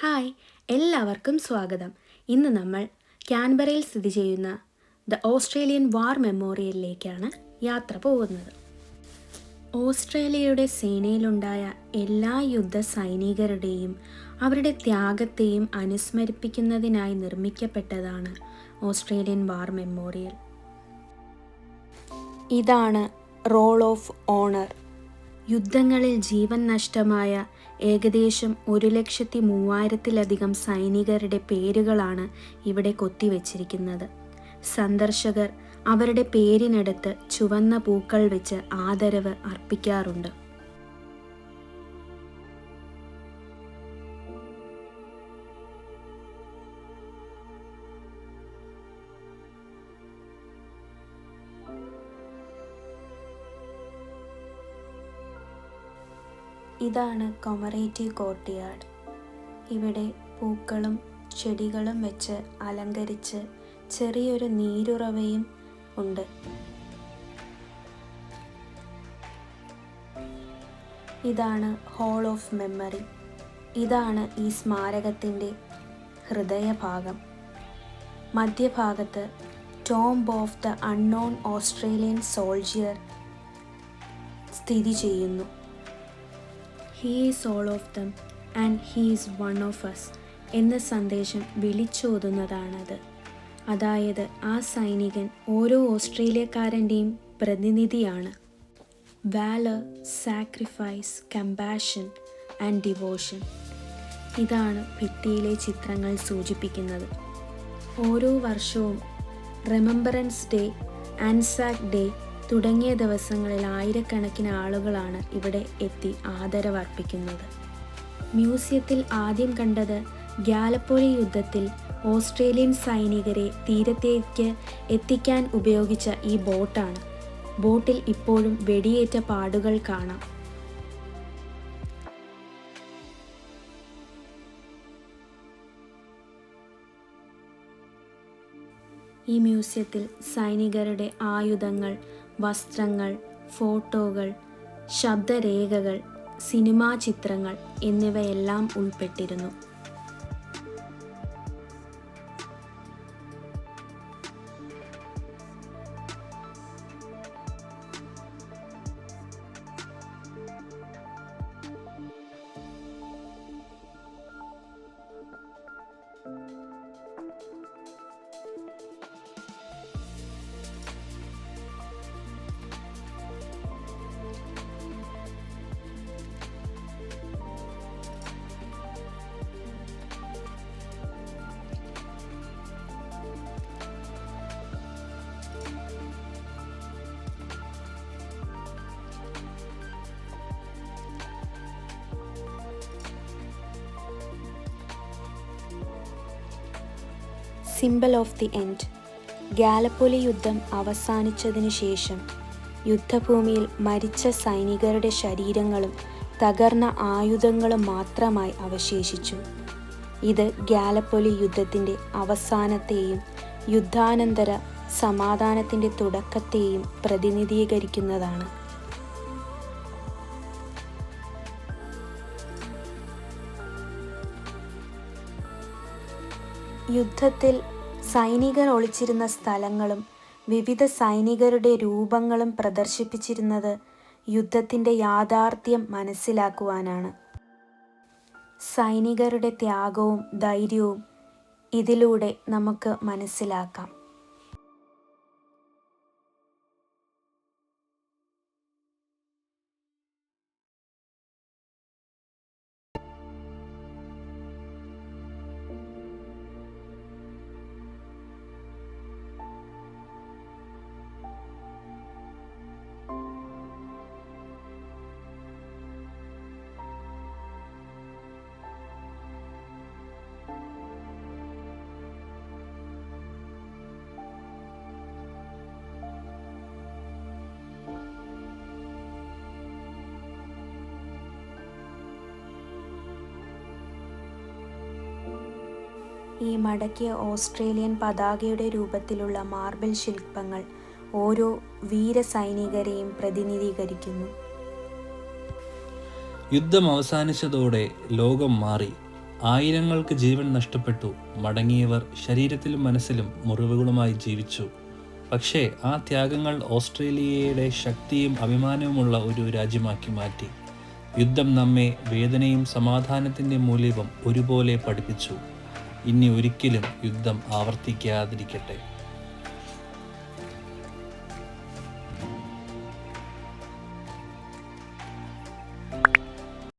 Hi എല്ലാവർക്കും സ്വാഗതം. ഇന്ന് നമ്മൾ ക്യാൻബറയിൽ സ്ഥിതി ചെയ്യുന്ന ദ ഓസ്ട്രേലിയൻ വാർ മെമ്മോറിയലിലേക്കാണ് യാത്ര പോകുന്നത്. ഓസ്ട്രേലിയയുടെ സേനയിലുണ്ടായ എല്ലാ യുദ്ധ സൈനികരുടെയും അവരുടെ ത്യാഗത്തെയും അനുസ്മരിപ്പിക്കുന്നതിനായി നിർമ്മിക്കപ്പെട്ടതാണ് ഓസ്ട്രേലിയൻ വാർ മെമ്മോറിയൽ. ഇതാണ് റോൾ ഓഫ് ഓണർ. യുദ്ധങ്ങളിൽ ജീവൻ നഷ്ടമായ ഏകദേശം ഒരു ലക്ഷത്തി മൂവായിരത്തിലധികം സൈനികരുടെ പേരുകളാണ് ഇവിടെ കൊത്തിവെച്ചിരിക്കുന്നത്. സന്ദർശകർ അവരുടെ പേരിനടുത്ത് ചുവന്ന പൂക്കൾ വെച്ച് ആദരവ് അർപ്പിക്കാറുണ്ട്. ഇതാണ് കൊമറേറ്റീവ് കോർട്ട്യാർഡ്. ഇവിടെ പൂക്കളും ചെടികളും വെച്ച് അലങ്കരിച്ച് ചെറിയൊരു നീരുറവയും ഉണ്ട്. ഇതാണ് ഹോൾ ഓഫ് മെമ്മറി ഇതാണ് ഈ സ്മാരകത്തിന്റെ ഹൃദയഭാഗം. മധ്യഭാഗത്ത് tomb of the unknown Australian soldier സ്ഥിതി ചെയ്യുന്നു. He is all of them and he is one of us എന്ന സന്ദേശം വിളിച്ചോതുന്നതാണത്. അതായത് ആ സൈനികൻ ഓരോ ഓസ്ട്രേലിയക്കാരന്റെയും പ്രതിനിധിയാണ്. Valour sacrifice compassion and devotion ഇതാണ് ഭിത്തിയിലെ ചിത്രങ്ങൾ സൂചിപ്പിക്കുന്നത്. ഓരോ വർഷവും റിമംബറൻസ് ഡേ ആൻസാക് ഡേ തുടങ്ങിയ ദിവസങ്ങളിൽ ആയിരക്കണക്കിന് ആളുകളാണ് ഇവിടെ എത്തി ആദരവർപ്പിക്കുന്നത്. മ്യൂസിയത്തിൽ ആദ്യം കണ്ടത് ഗ്യാലപ്പോലി യുദ്ധത്തിൽ ഓസ്ട്രേലിയൻ സൈനികരെ തീരത്തേക്ക് എത്തിക്കാൻ ഉപയോഗിച്ച ഈ ബോട്ടാണ്. ബോട്ടിൽ ഇപ്പോഴും വെടിയേറ്റ പാടുകൾ കാണാം. ഈ മ്യൂസിയത്തിൽ സൈനികരുടെ ആയുധങ്ങൾ വസ്ത്രങ്ങൾ ഫോട്ടോകൾ ശബ്ദരേഖകൾ സിനിമാ ചിത്രങ്ങൾ എന്നിവയെല്ലാം ഉൾപ്പെട്ടിരുന്നു. Symbol of the end Gallipoli യുദ്ധം അവസാനിച്ചതിനു ശേഷം യുദ്ധഭൂമിയിൽ മരിച്ച സൈനികരുടെ ശരീരങ്ങളും തകർന്ന ആയുധങ്ങളും മാത്രമായി അവശേഷിച്ചു. ഇത് ഗാലപ്പൊലി യുദ്ധത്തിന്റെ അവസാനത്തെയും യുദ്ധാനന്തര സമാധാനത്തിന്റെ തുടക്കത്തെയും പ്രതിനിധീകരിക്കുന്നതാണ്. യുദ്ധത്തിൽ സൈനികർ ഒളിച്ചിരുന്ന സ്ഥലങ്ങളും വിവിധ സൈനികരുടെ രൂപങ്ങളും പ്രദർശിപ്പിച്ചിരുന്നത് യുദ്ധത്തിന്റെ യാഥാർത്ഥ്യം മനസ്സിലാക്കുവാനാണ്. സൈനികരുടെ ത്യാഗവും ധൈര്യവും ഇതിലൂടെ നമുക്ക് മനസ്സിലാക്കാം. ഈ മടക്കിയ ഓസ്ട്രേലിയൻ പതാകയുടെ രൂപത്തിലുള്ള മാർബിൾ ശില്പങ്ങൾ ഓരോ വീരസൈനികരെയും പ്രതിനിധീകരിക്കുന്നു. യുദ്ധം അവസാനിച്ചതോടെ ലോകം മാറി. ആയിരങ്ങൾക്ക് ജീവൻ നഷ്ടപ്പെട്ടു. മടങ്ങിയവർ ശരീരത്തിലും മനസ്സിലും മുറിവുകളുമായി ജീവിച്ചു. പക്ഷേ ആ ത്യാഗങ്ങൾ ഓസ്ട്രേലിയയുടെ ശക്തിയും അഭിമാനവുമുള്ള ഒരു രാജ്യമാക്കി മാറ്റി. യുദ്ധം നമ്മെ വേദനയും സമാധാനത്തിന്റെ മൂല്യവും ഒരുപോലെ പഠിപ്പിച്ചു. ഇനി ഒരിക്കലും യുദ്ധം ആവർത്തിക്കാതിരിക്കട്ടെ.